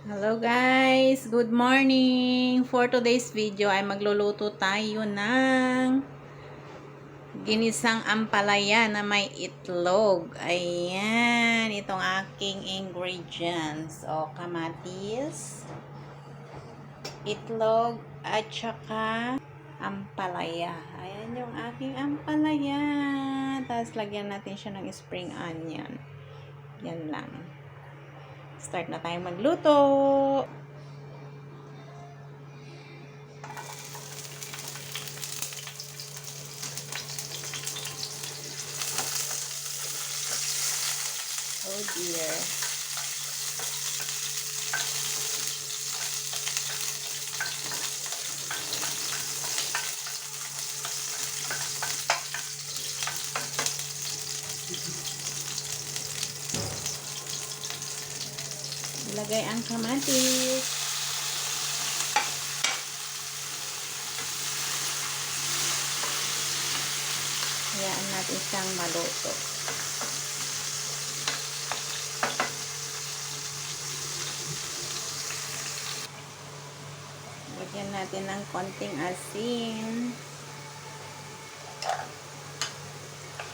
Hello guys! Good morning! For today's video ay magluluto tayo ng ginisang ampalaya na may itlog. Ayan! Itong aking ingredients. O, kamatis, itlog, at saka ampalaya. Ayan yung aking ampalaya. Tapos lagyan natin siya ng spring onion. Yan lang. Start na tayong magluto. Oh dear. Ilagay ang kamatis. Hayaan natin siyang maluto. Lagyan natin ng konting asin.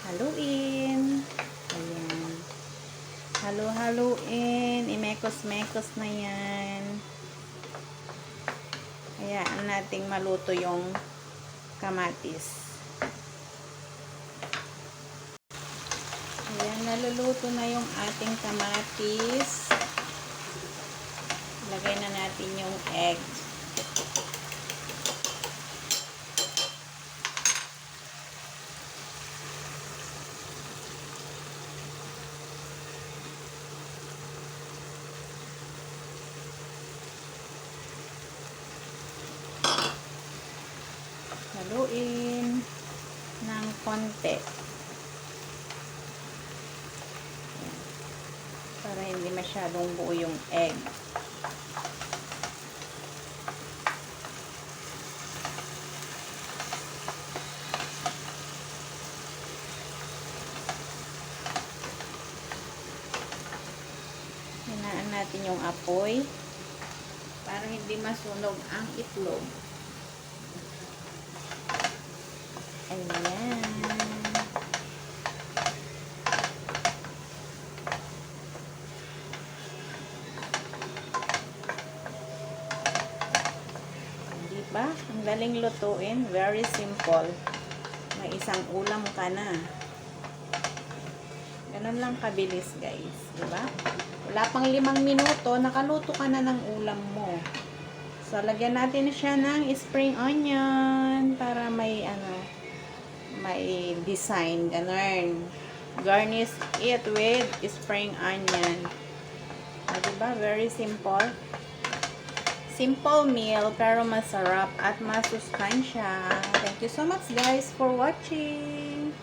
Haluin. Ayan. Halo-haluin. Imekos-mekos na yan. Hayaan nating maluto yung kamatis. Ayan, naluluto na yung ating kamatis. Lagay na natin yung egg. Haluin ng konti. Para hindi masyadong buo yung egg. Hinaan natin yung apoy para hindi masunog ang itlog. Ayan. Di ba? Ang galing lutuin. Very simple. May isang ulam ka na. Ganun lang kabilis, guys. Di ba? Wala pang limang minuto, nakaluto ka na ng ulam mo. So, lagyan natin siya ng spring onion para may ano, may design, ganun. Garnish it with spring onion. Ah, diba? Very simple. Simple meal, pero masarap at masustansya. Thank you so much, guys, for watching.